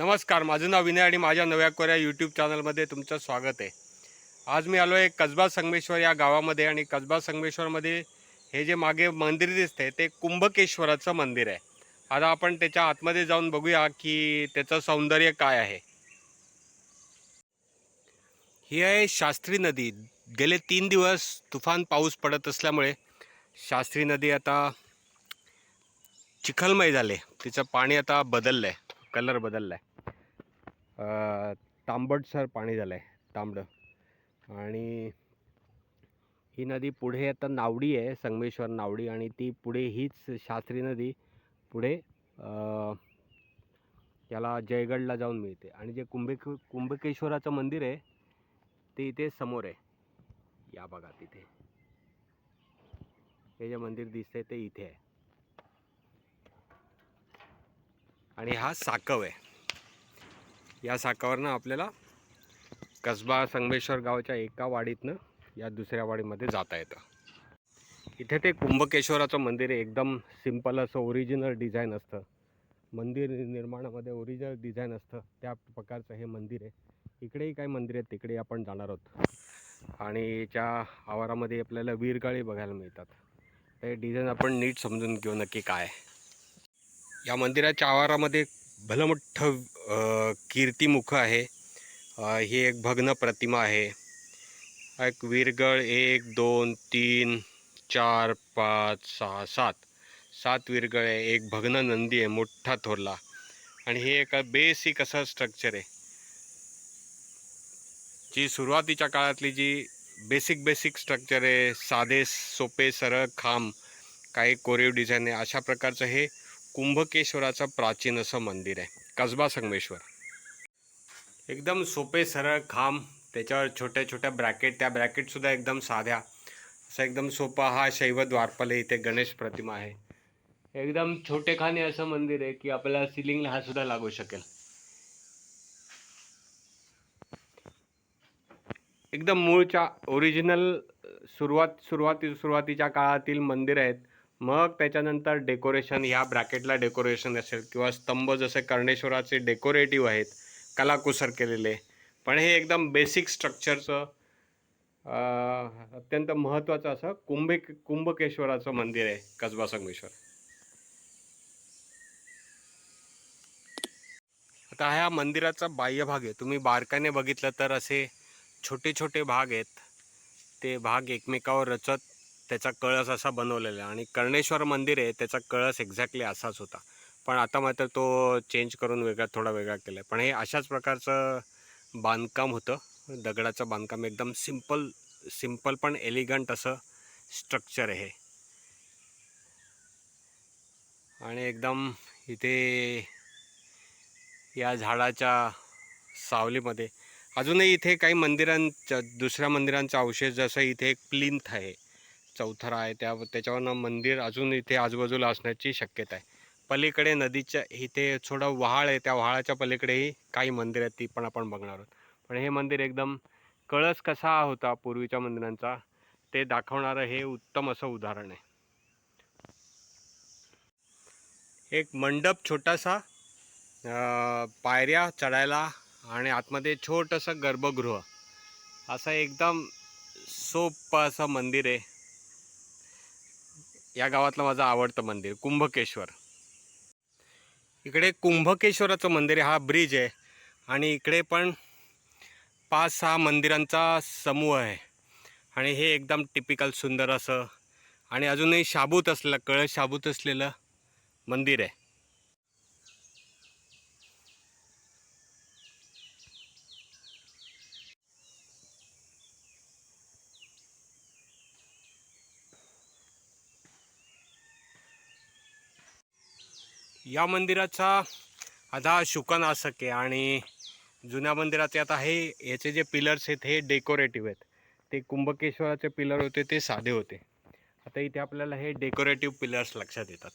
नमस्कार माझं नाव विनय आणि माझ्या नव्या कोऱ्या यूट्यूब चॅनलमध्ये तुमचं स्वागत आहे. आज मी आलो आहे कसबा संगमेश्वर या गावामध्ये आणि कसबा संगमेश्वरमध्ये हे जे मागे मंदिर दिसते ते कुंभकेश्वराचं मंदिर आहे. आता आपण त्याच्या आतमध्ये जाऊन बघूया की त्याचं सौंदर्य काय आहे. ही आहे शास्त्री नदी. गेले तीन दिवस तुफान पाऊस पडत असल्यामुळे शास्त्री नदी आता चिखलमय झाले. तिचं पाणी आता बदललं आहे कलर बदलला आहे तांबटसर पाणी झालं आहे तांबडं. आणि ही नदी पुढे आता नावडी आहे संगमेश्वर नावडी. आणि ती पुढे हीच शास्त्री नदी पुढे याला जयगडला जाऊन मिळते. आणि जे कुंभे कुंभकेश्वराचं मंदिर आहे ते इथे समोर आहे. या बघा तिथे. हे जे मंदिर दिसतंय ते इथे आहे. आणि हा साकव आहे. या साकावरनं आपल्याला कसबा संगमेश्वर गावाच्या एका वाडीतनं या दुसऱ्या वाडीमध्ये जाता येतं. इथे ते कुंभकेश्वराचं मंदिर आहे. एकदम सिंपल असं ओरिजिनल डिझाईन असतं. मंदिर निर्माणामध्ये ओरिजिनल डिझाईन असतं. त्या प्रकारचं हे मंदिर आहे. इकडेही काही मंदिर आहेत. तिकडे आपण जाणार आहोत. आणि याच्या आवारामध्ये आपल्याला वीरगाळी बघायला मिळतात. ते डिझाईन आपण नीट समजून घेऊ नक्की काय आहे. या मंदिराच्या आवारामध्ये भलं मोठं कीर्तिमुख आहे. ही एक भग्न प्रतिमा आहे. एक विरगळ एक दोन तीन चार पाच सहा सात. सात विरगळ आहे एक भग्न नंदी आहे मोठा थोरला. आणि हे एक बेसिक असं स्ट्रक्चर आहे. जी सुरुवातीच्या काळातली जी बेसिक बेसिक स्ट्रक्चर आहे साधे सोपे सरळ खांब काही कोरीव डिझाईन आहे अशा प्रकारचं हे कुंभकेश्वराचं प्राचीन असं मंदिर आहे. कसबा संगमेश्वर. एकदम सोपे सरळ खांब त्याच्यावर छोट्या छोट्या ब्रॅकेट त्या ब्रॅकेटसुद्धा एकदम साध्या. असं एकदम सोपा हा शैव द्वारपाले इथे गणेश प्रतिमा आहे. एकदम छोटेखाने असं मंदिर आहे की आपल्याला सिलिंगला हा सुद्धा लागू शकेल. एकदम मूळच्या ओरिजिनल सुरुवात सुरुवाती सुरुवातीच्या काळातील मंदिर आहेत. मग त्याच्यानंतर डेकोरेशन ह्या ब्रॅकेटला डेकोरेशन असेल किंवा स्तंभ जसे कर्णेश्वराचे डेकोरेटिव्ह आहेत कलाकुसर केलेले. पण हे एकदम बेसिक स्ट्रक्चरचं अत्यंत महत्त्वाचं असं कुंभे कुंभकेश्वराचं मंदिर आहे कसबा संगमेश्वर. आता ह्या मंदिराचा बाह्य भाग आहे. तुम्ही बारकाने बघितलं तर असे छोटे छोटे भाग आहेत. ते भाग एकमेकावर रचत त्याचा कळस असा बनवलेला आहे. आणि कर्णेश्वर मंदिर आहे त्याचा कळस एक्झॅक्टली असाच होता. पण आता मात्र तो चेंज करून वेगळा थोडा वेगळा केला आहे पण हे अशाच प्रकारचं बांधकाम होतं. दगडाचं बांधकाम एकदम सिंपल सिंपल पण एलिगंट असं स्ट्रक्चर आहे. हे आणि एकदम इथे या झाडाच्या सावलीमध्ये अजूनही इथे काही मंदिरांच्या दुसऱ्या मंदिरांचा अवशेष जसं इथे एक प्लिंथ आहे. चौथरा आहे त्या त्याच्यावरनं मंदिर अजून इथे आजूबाजूला असण्याची शक्यता आहे. पलीकडे नदीच्या इथे थोडं वहाळ आहे त्या वहाळाच्या पलीकडेही काही मंदिर आहेत ती पण आपण बघणार आहोत. पण हे मंदिर एकदम कळस कसा होता पूर्वीच्या मंदिरांचा ते दाखवणारं हे उत्तम असं उदाहरण आहे. एक मंडप छोटासा पायऱ्या चढायला आणि आतमध्ये छोटंसं गर्भगृह. असं एकदम सोपं असं मंदिर आहे. या गावातलं माझं आवडतं मंदिर कुंभकेश्वर. इकडे कुंभकेश्वराचं मंदिर हा ब्रिज आहे. आणि इकडे पण पाच सहा मंदिरांचा समूह आहे. आणि हे एकदम टिपिकल सुंदर असं आणि अजूनही शाबूत असलेलं कळस शाबूत असलेलं मंदिर आहे. या मंदिराचा आता शुकन आसक आहे आणि जुन्या मंदिराचे आता हे याचे जे पिलर्स आहेत हे डेकोरेटिव्ह आहेत. ते कुंभकेश्वराचे पिलर होते ते साधे होते. आता इथे आपल्याला हे डेकोरेटिव्ह पिलर्स लक्षात येतात.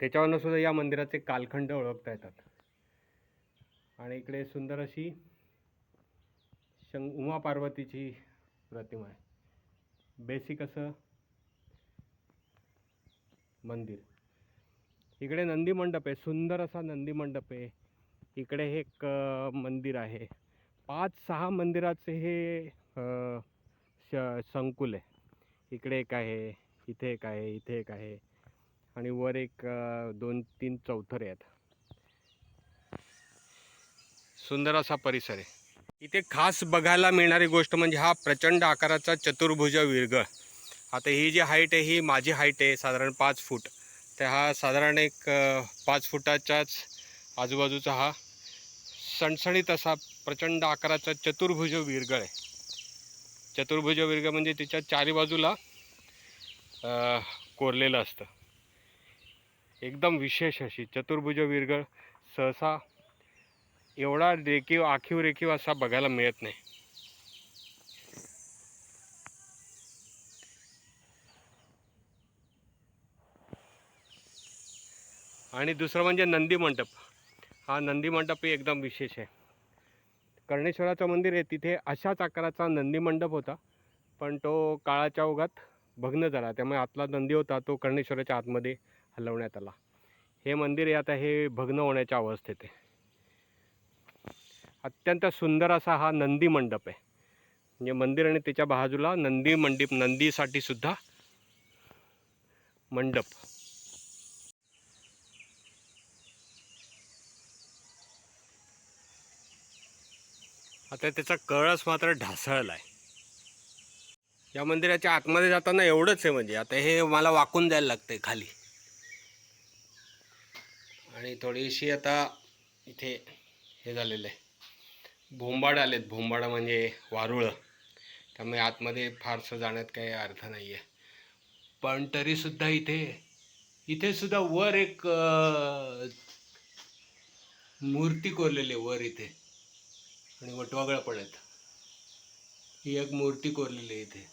त्याच्यावरनं सुद्धा या मंदिराचे कालखंड ओळखता येतात. आणि इकडे सुंदर अशी शं उमा पार्वतीची प्रतिमा आहे. बेसिक असं मंदिर. इकडे नंदी मंडप आहे सुंदर असा नंदी मंडप आहे. इकडे हे एक मंदिर आहे. पाच सहा मंदिराचे हे श संकुल आहे. इकडे एक आहे इथे एक आहे इथे एक आहे. आणि वर एक दोन तीन चौथरे आहेत. सुंदर असा परिसर आहे. इथे खास बघायला मिळणारी गोष्ट म्हणजे हा प्रचंड आकाराचा चतुर्भुज विरगळ आता ही जी हाईट आहे ही माझी हाईट आहे साधारण पाच फूट. तर हा साधारण एक पाच फुटाच्याच आजूबाजूचा हा सणसणीत असा प्रचंड आकाराचा चतुर्भुज विरगळ आहे. चतुर्भुज विरगळ म्हणजे तिच्या चारी बाजूला कोरलेलं असतं. एकदम विशेष अशी चतुर्भुज विरगळ सहसा एवढा रेखीव आखीव रेखीव असा बघायला मिळत नाही. आणि दुसरं म्हणजे नंदी मंडप. हा नंदी मंडपही एकदम विशेष आहे. कर्णेश्वराचं मंदिर आहे तिथे अशाच आकाराचा नंदी मंडप होता पण तो काळाच्या ओघात भग्न झाला. त्यामुळे आतला नंदी होता तो कर्णेश्वराच्या आतमध्ये हलवण्यात आला. हे मंदिर आहे आता हे भग्न होण्याच्या अवस्थेत आहे. अत्यंत सुंदर असा हा नंदी मंडप आहे. म्हणजे मंदिर आणि त्याच्या बाजूला नंदी मंडप नंदीसाठी सुद्धा मंडप. आता त्याचा कळस मात्र ढासळला आहे या मंदिराच्या आतमध्ये जाताना एवढंच आहे म्हणजे. आता हे मला वाकून द्यायला लागतंय खाली. आणि थोडीशी आता इथे हे झालेलं आहे. भोंबाड आलेत. भोंबाड म्हणजे वारुळं. त्यामुळे आतमध्ये फारसं जाण्यात काही अर्थ नाही आहे पण तरीसुद्धा इथे इथे सुद्धा वर एक मूर्ती कोरलेली आहे वर इथे. आणि वटवागळं पण आहेत ही एक मूर्ती कोरलेली आहे इथे.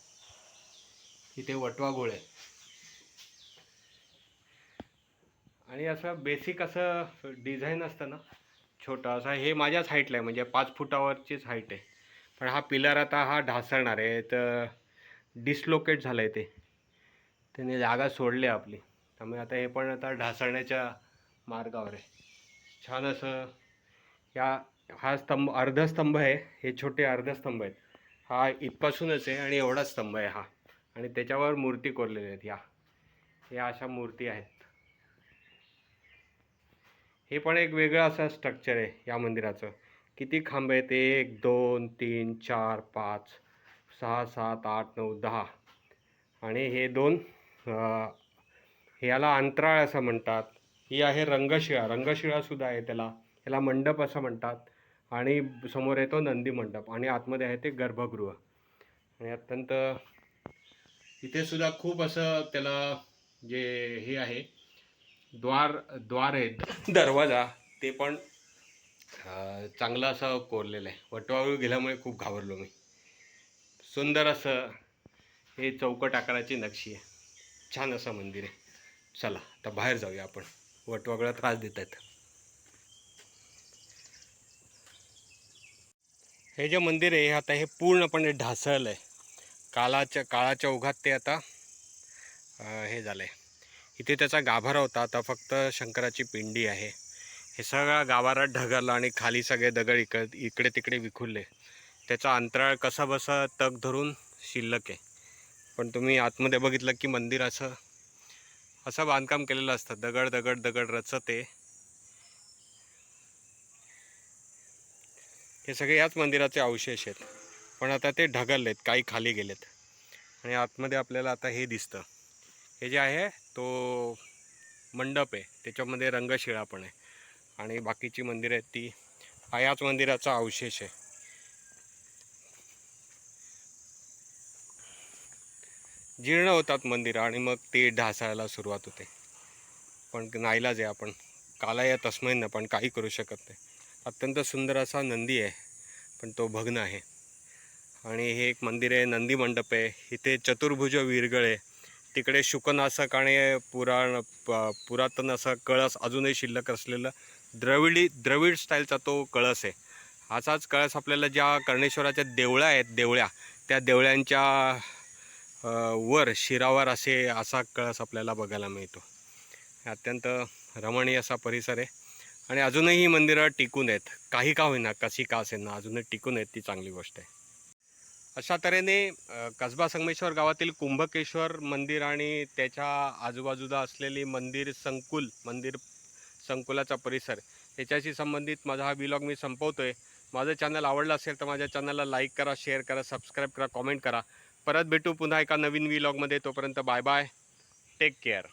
इथे वटवाघोळ आहे आणि असं बेसिक असं डिझाईन असतं ना छोटा असा हे माझ्याच हाईटला आहे म्हणजे पाच फुटावरचीच हाईट आहे. पण हा पिलर आता हा ढासळणार आहे तर डिसलोकेट झालं आहे ते. त्याने जागा सोडली आहे आपली. त्यामुळे आता हे पण आता ढासळण्याच्या मार्गावर आहे. छान असं या हा स्तंभ अर्धस्तंभ आहे. हे छोटे अर्धस्तंभ आहेत. हा इथपासूनच आहे आणि एवढा स्तंभ आहे हा. आणि त्याच्यावर मूर्ती कोरलेल्या आहेत या. या अशा मूर्ती आहेत. हे पण एक वेगळं असं स्ट्रक्चर आहे या मंदिराचं. किती खांब आहेत? एक दोन तीन चार पाच सहा सात आठ नऊ दहा. आणि हे दोन याला अंतराळ असं म्हणतात. ही आहे रंगशिळा. रंगशिळासुद्धा आहे त्याला. याला मंडप असं म्हणतात. आणि समोर येतो नंदी मंडप आणि आतमध्ये आहे ते गर्भगृह. आणि अत्यंत इथे सुद्धा खूप असं त्याला जे हे आहे द्वार द्वार आहे दरवाजा ते पण. चांगलं असं कोरलेलं आहे. वटवाळू गेल्यामुळे खूप घाबरलो मी. सुंदर असं हे चौकट आकाराची नक्षी आहे. छान असं मंदिर आहे. चला आता बाहेर जाऊया आपण. वटवागळा त्रास देत आहेत. हे जे मंदिर आहे आता हे पूर्णपणे ढासळलं आहे काळाच्या काळाच्या ओघात ते आता हे झालं आहे इथे त्याचा गाभारा होता आता फक्त शंकराची पिंडी आहे. हे सगळा गाभारा ढगाला आणि खाली सगळे दगड इकड इकडे तिकडे विखुरले. त्याचा अंतराळ कसा बसा तग धरून शिल्लक आहे. पण तुम्ही आतमध्ये बघितलं की मंदिर असं असं बांधकाम केलेलं असतं. दगड दगड दगड रचत. हे सगळे याच मंदिराचे अवशेष आहेत. पण आता ते ढगलले आहेत काही खाली गेलेत. आणि आतमध्ये आपल्याला आता हे दिसतं. हे जे आहे तो मंडप आहे. त्याच्यामध्ये रंगशिळा पण आहे. आणि बाकीची मंदिरं आहेत ती हा याच मंदिराचा अवशेष आहे. जीर्ण होतात मंदिरं आणि मग ते ढासायला सुरुवात होते. पण नाईलाज आहे आपण. काला या तस्मैन पण काही करू शकत नाही. अत्यंत सुंदर असा नंदी आहे पण तो भग्न आहे. आणि हे एक मंदिर आहे नंदी मंडप आहे. इथे चतुर्भुज विरगळ आहे. तिकडे शुकनासक आणि पुराण प- पुरातन असा कळस अजूनही शिल्लक असलेला द्रविडी द्रविड स्टाईलचा तो कळस आहे. असाच कळस आपल्याला ज्या कर्णेश्वराच्या देवळ्या आहेत देवळ्या त्या देवळ्यांच्या वर शिरावर असे असा कळस आपल्याला बघायला मिळतो. अत्यंत रमणीय असा परिसर आहे. आणि अजूनही ही मंदिरं टिकून आहेत. काही का होईना कशी का असेना अजूनही टिकून आहेत ती चांगली गोष्ट आहे. अशा तऱ्हेने कसबा संगमेश्वर गावातील कुंभकेश्वर मंदिर आणि त्याच्या आजूबाजूला असलेली मंदिर संकुल मंदिर संकुलाचा परिसर याच्याशी संबंधित माझा हा विलॉग मी संपवतो आहे माझं चॅनल आवडलं असेल तर माझ्या चॅनलला लाईक करा शेअर करा सबस्क्राईब करा कॉमेंट करा. परत भेटू पुन्हा एका नवीन विलॉगमध्ये तोपर्यंत बाय बाय टेक केअर